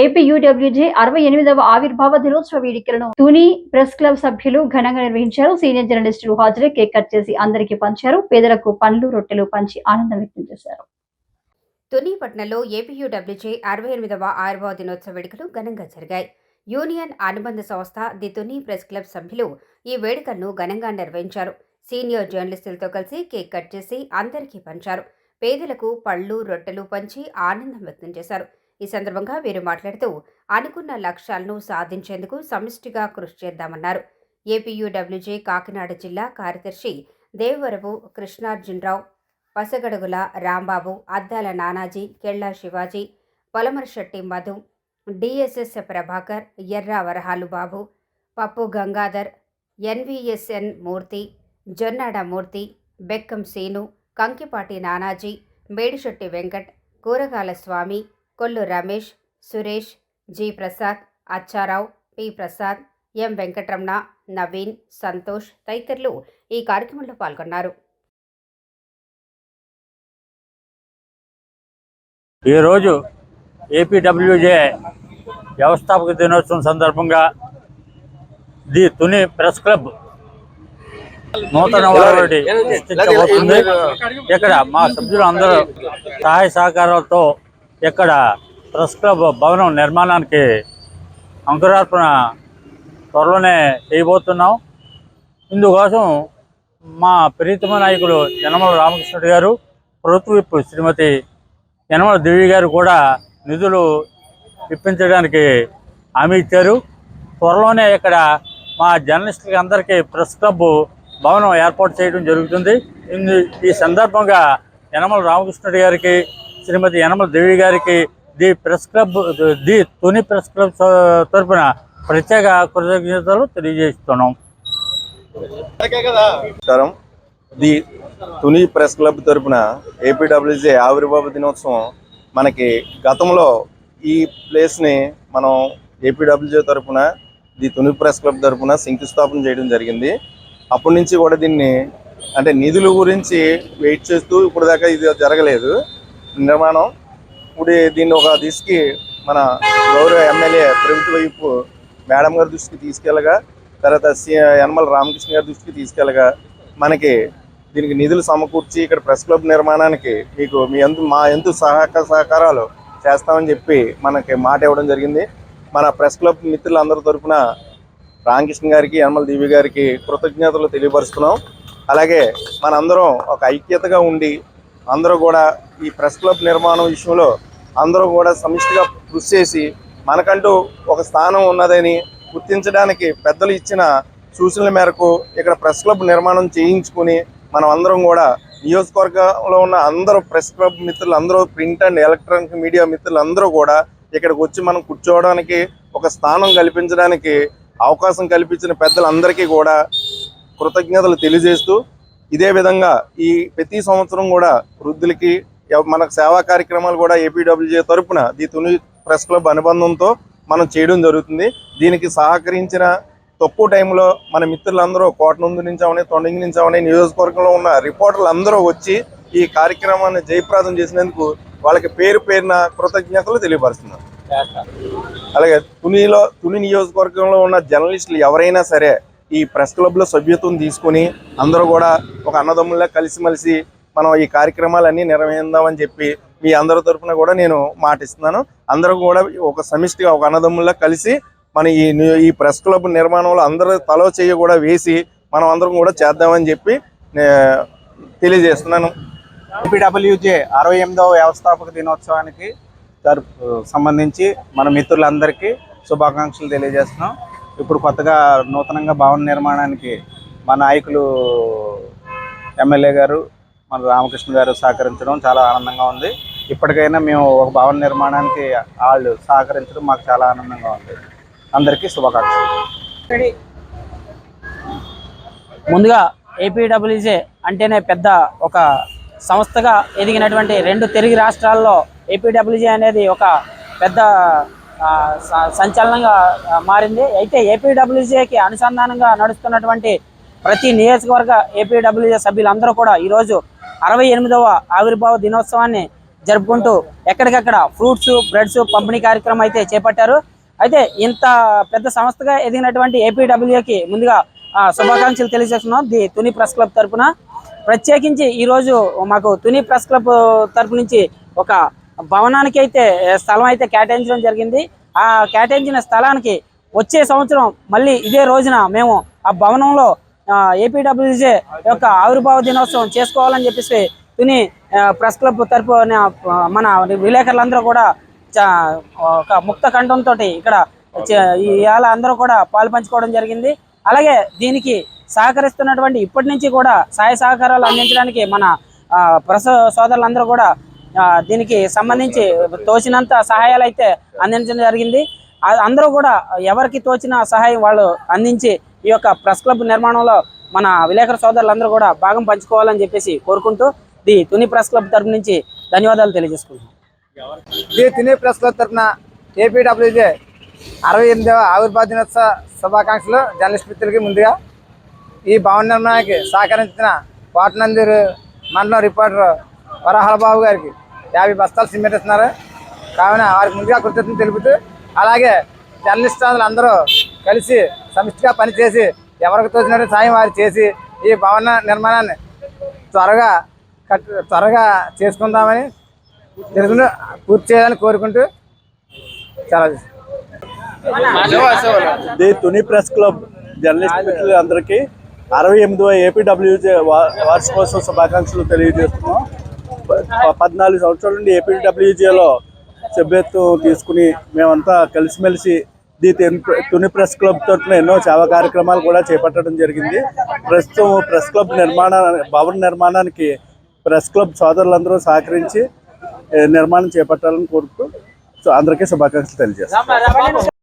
APUWJ అరవై ఎనిమిదవ ఆవిర్భావ దినోత్సవ వేడుకలను తుని ప్రెస్ క్లబ్ సభ్యులు ఘనంగా నిర్వహించారు. సీనియర్ జర్నలిస్టులు హాజరై కేక్ కట్ చేసి అందరికీ పంచారు. పేదలకు పండ్లు రొట్టెలు పంచి ఆనందం వ్యక్తం చేశారు. తుని పట్నంలో ఏపీయూడబ్ల్యూజే అరవై ఎనిమిదవ ఆవిర్భావ దినోత్సవ వేడుకలు ఘనంగా జరిగాయి. యూనియన్ అనుబంధ సంస్థ ది తుని ప్రెస్ క్లబ్ సభ్యులు ఈ వేడుకలను ఘనంగా నిర్వహించారు. సీనియర్ జర్నలిస్టులతో కలిసి కేక్ కట్ చేసి అందరికీ పంచారు. పేదలకు పళ్ళు రొట్టెలు పంచి ఆనందం వ్యక్తం చేశారు. ఈ సందర్భంగా వీరు మాట్లాడుతూ అనుకున్న లక్ష్యాలను సాధించేందుకు సమిష్టిగా కృషి చేద్దామన్నారు. ఏపీయూడబ్ల్యూజే కాకినాడ జిల్లా కార్యదర్శి Devarapu Krishnarjunarao Pasagadugula Rambabu Addala Nanaji Kella Shivaji Polamarasetti Madhu DSS Prabhakar Erra Varahalu Babu Pappu Gangadhar NVSN Murthy Jonnada Murthy Bekkam Seenu Kankipati Nanaji Medisetti Venkat Kuragala Swamy Kollu Ramesh Suresh G Prasad Accharao P Prasad M Venkataramana Naveen Santosh తదితరులు ఈ కార్యక్రమంలో పాల్గొన్నారు. ఈరోజు APWJ వ్యవస్థాపక దినోత్సవం సందర్భంగా the Tuni press club నూతన ఇక్కడ మా సభ్యులు అందరూ సహాయ సహకారాలతో ఇక్కడ ప్రెస్ క్లబ్ భవనం నిర్మాణానికి అంకురార్పణ త్వరలోనే చేయబోతున్నాం. ఇందుకోసం మా ప్రీతమ నాయకులు యనమల రామకృష్ణుడు గారు ప్రభుత్వ విప్ శ్రీమతి యనమల దేవి గారు కూడా నిధులు ఇప్పించడానికి హామీ ఇచ్చారు. త్వరలోనే ఇక్కడ మా జర్నలిస్టులకి అందరికీ ప్రెస్ క్లబ్ భవనం ఏర్పాటు చేయడం జరుగుతుంది. ఈ సందర్భంగా యనమల రామకృష్ణుడి గారికి శ్రీమతి యనమల దేవి గారికి the press club the Tuni press club తరఫున ప్రత్యేక కృతజ్ఞతలు తెలియజేస్తున్నాం. నమస్కారం. ది తుని ప్రెస్ క్లబ్ తరపున ఏపీడబ్ల్యూజే ఆవిర్భావ దినోత్సవం మనకి గతంలో ఈ ప్లేస్ని మనం ఏపీడబ్ల్యూజే తరపున ది తుని ప్రెస్ క్లబ్ తరఫున శంకుస్థాపన చేయడం జరిగింది. అప్పటి నుంచి కూడా దీన్ని అంటే నిధుల గురించి వెయిట్ చేస్తూ ఇప్పుడు దాకా ఇది జరగలేదు. నిర్మాణం. ఇప్పుడు దీన్ని ఒక దిశకి మన గౌరవ ఎమ్మెల్యే ప్రభుత్వ వైపు మేడం గారి దృష్టికి తీసుకెళ్ళగా తర్వాత యనమల రామకృష్ణ గారి దృష్టికి తీసుకెళ్ళగా మనకి దీనికి నిధులు సమకూర్చి ఇక్కడ ప్రెస్ క్లబ్ నిర్మాణానికి మీకు మీ ఎందు మా ఎందు సహకార సహకారాలు చేస్తామని చెప్పి మనకి మాట ఇవ్వడం జరిగింది. మన ప్రెస్ క్లబ్ మిత్రులందరి తరఫున రామకృష్ణ గారికి యనమల దేవి గారికి కృతజ్ఞతలు తెలియపరుస్తున్నాం. అలాగే మనందరం ఒక ఐక్యతగా ఉండి అందరూ కూడా ఈ ప్రెస్ క్లబ్ నిర్మాణం విషయంలో అందరూ కూడా సమిష్టిగా కృషి చేసి మనకంటూ ఒక స్థానం ఉన్నదని గుర్తించడానికి పెద్దలు ఇచ్చిన సూచనల మేరకు ఇక్కడ ప్రెస్ క్లబ్ నిర్మాణం చేయించుకుని మనం అందరం కూడా నియోజకవర్గంలో ఉన్న అందరూ ప్రెస్ క్లబ్ మిత్రులు అందరూ ప్రింట్ అండ్ ఎలక్ట్రానిక్ మీడియా మిత్రులు అందరూ కూడా ఇక్కడికి వచ్చి మనం కూర్చోవడానికి ఒక స్థానం కల్పించడానికి అవకాశం కల్పించిన పెద్దలందరికీ కూడా కృతజ్ఞతలు తెలియజేస్తూ ఇదే విధంగా ఈ ప్రతి సంవత్సరం కూడా వృద్ధులకి మనకు సేవా కార్యక్రమాలు కూడా ఏపీడబ్ల్యూజే తరపున ది తుని ప్రెస్ క్లబ్ అనుబంధంతో మనం చేయడం జరుగుతుంది. దీనికి సహకరించిన తక్కువ టైంలో మన మిత్రులందరూ కోటనందు నుంచి అవని తొండంగి నుంచి అవని నియోజకవర్గంలో ఉన్న రిపోర్టర్లు అందరూ వచ్చి ఈ కార్యక్రమాన్ని జయప్రదం చేసినందుకు వాళ్ళకి పేరు పేరున కృతజ్ఞతలు తెలియపరుస్తున్నాం. అలాగే తునిలో తుని నియోజకవర్గంలో ఉన్న జర్నలిస్టులు ఎవరైనా సరే ఈ ప్రెస్ క్లబ్లో సభ్యత్వం తీసుకుని అందరూ కూడా ఒక అన్నదమ్ముల్లా కలిసిమెలిసి మనం ఈ కార్యక్రమాలన్నీ నిర్వహిద్దామని చెప్పి మీ అందరి తరఫున కూడా నేను మాటిస్తున్నాను. అందరూ కూడా ఒక సమిష్టిగా ఒక అన్నదమ్ముల్లా కలిసి మన ఈ ఈ ప్రెస్ క్లబ్ నిర్మాణంలో అందరూ తలో చేయ కూడా వేసి మనం అందరం కూడా చేద్దామని చెప్పి తెలియజేస్తున్నాను. ఏపీడబ్ల్యూజే అరవై ఎనిమిదవ వ్యవస్థాపక దినోత్సవానికి సంబంధించి మన మిత్రులందరికీ శుభాకాంక్షలు తెలియజేస్తున్నాం. ఇప్పుడు కొత్తగా నూతనంగా భవన నిర్మాణానికి మా నాయకులు ఎమ్మెల్యే గారు మన రామకృష్ణ గారు సహకరించడం చాలా ఆనందంగా ఉంది. ఇప్పటికైనా మేము ఒక భవన నిర్మాణానికి వాళ్ళు సహకరించడం మాకు చాలా ఆనందంగా ఉంది. అందరికీ శుభాకాంక్షలు. ముందుగా ఏపీడబ్ల్యూజే అంటేనే పెద్ద ఒక సంస్థగా ఎదిగినటువంటి రెండు తెలుగు రాష్ట్రాల్లో ఏపీడబ్ల్యూజే అనేది ఒక పెద్ద సంచలనంగా మారింది. అయితే ఏపీడబ్ల్యూజేకి అనుసంధానంగా నడుస్తున్నటువంటి ప్రతి నియోజకవర్గ ఏపీడబ్ల్యూజే సభ్యులందరూ కూడా ఈరోజు అరవై ఎనిమిదవ ఆవిర్భావ దినోత్సవాన్ని జరుపుకుంటూ ఎక్కడికక్కడ ఫ్రూట్స్ బ్రెడ్స్ పంపిణీ కార్యక్రమం అయితే చేపట్టారు. అయితే ఇంత పెద్ద సంస్థగా ఎదిగినటువంటి ఏపీడబ్ల్యూకి ముందుగా శుభాకాంక్షలు తెలియజేస్తున్నాం. ది తుని ప్రెస్ క్లబ్ తరపున ప్రత్యేకించి ఈరోజు మాకు తుని ప్రెస్ క్లబ్ తరపు నుంచి ఒక భవనానికి అయితే స్థలం అయితే కేటాయించడం జరిగింది. ఆ కేటాయించిన స్థలానికి వచ్చే సంవత్సరం మళ్ళీ ఇదే రోజున మేము ఆ భవనంలో ఏపీడబ్ల్యూజే యొక్క ఆవిర్భావ దినోత్సవం చేసుకోవాలని చెప్పేసి తుని ప్రెస్ క్లబ్ తరపున మన విలేకరులందరూ కూడా ఒక ముక్త కంఠంతో ఇక్కడ ఇవాళ అందరూ కూడా పాలు పంచుకోవడం జరిగింది. అలాగే దీనికి సహకరిస్తున్నటువంటి ఇప్పటి నుంచి కూడా సహాయ సహకారాలు అందించడానికి మన ప్రస సోదరులందరూ కూడా దీనికి సంబంధించి తోచినంత సహాయాలు అయితే అందించడం జరిగింది. అందరూ కూడా ఎవరికి తోచిన సహాయం వాళ్ళు అందించి ఈ యొక్క ప్రెస్ క్లబ్ నిర్మాణంలో మన విలేకరు సోదరులందరూ కూడా భాగం పంచుకోవాలని చెప్పేసి కోరుకుంటూ ది తుని ప్రెస్ క్లబ్ తరపు నుంచి ధన్యవాదాలు తెలియజేసుకుంటున్నాం. ది తుని ప్రెస్ క్లబ్ తరఫున ఏపీడబ్ల్యూజే అరవై ఎనిమిదవ ఆవిర్భావ దినోత్సవ శుభాకాంక్షలు జర్నలిస్ట్ మిత్రులకి ముందుగా ఈ భవన నిర్మాణానికి సహకరించిన కోటనందూరు మండలం రిపోర్టర్ వరహల బాబు గారికి యాభై బస్తాలు సిమెంట్ ఇస్తున్నారు. కావున వారికి ముందుగా కృతజ్ఞతలు తెలుపుతూ అలాగే జర్నలిస్ట్ అందరూ కలిసి సమిష్టిగా పనిచేసి ఎవరికి తోచినట్టు సాయం వారు చేసి ఈ భవన నిర్మాణాన్ని త్వరగా కట్ త్వరగా చేసుకుందామని తెలుగును పూర్తి చేయాలని కోరుకుంటూ చాలా the Tuni press club journalist మిత్రులందరికీ అరవై ఎనిమిదవ ఏపీడబ్ల్యూజే వార్షికోత్సవ శుభాకాంక్షలు తెలియజేస్తున్నాం. పద్నాలుగు సంవత్సరాల నుండి ఏపీడబ్ల్యూజేలో సభ్యత్వం తీసుకుని మేమంతా కలిసిమెలిసి ది తుని ప్రెస్ క్లబ్ తరఫున ఎన్నో సేవా కార్యక్రమాలు కూడా చేపట్టడం జరిగింది. ప్రస్తుతం ప్రెస్ క్లబ్ నిర్మాణ భవన నిర్మాణానికి ప్రెస్ క్లబ్ సోదరులందరూ సహకరించి నిర్మాణం చేపట్టాలని కోరుతూ సో అందరికీ శుభాకాంక్షలు తెలియజేస్తాను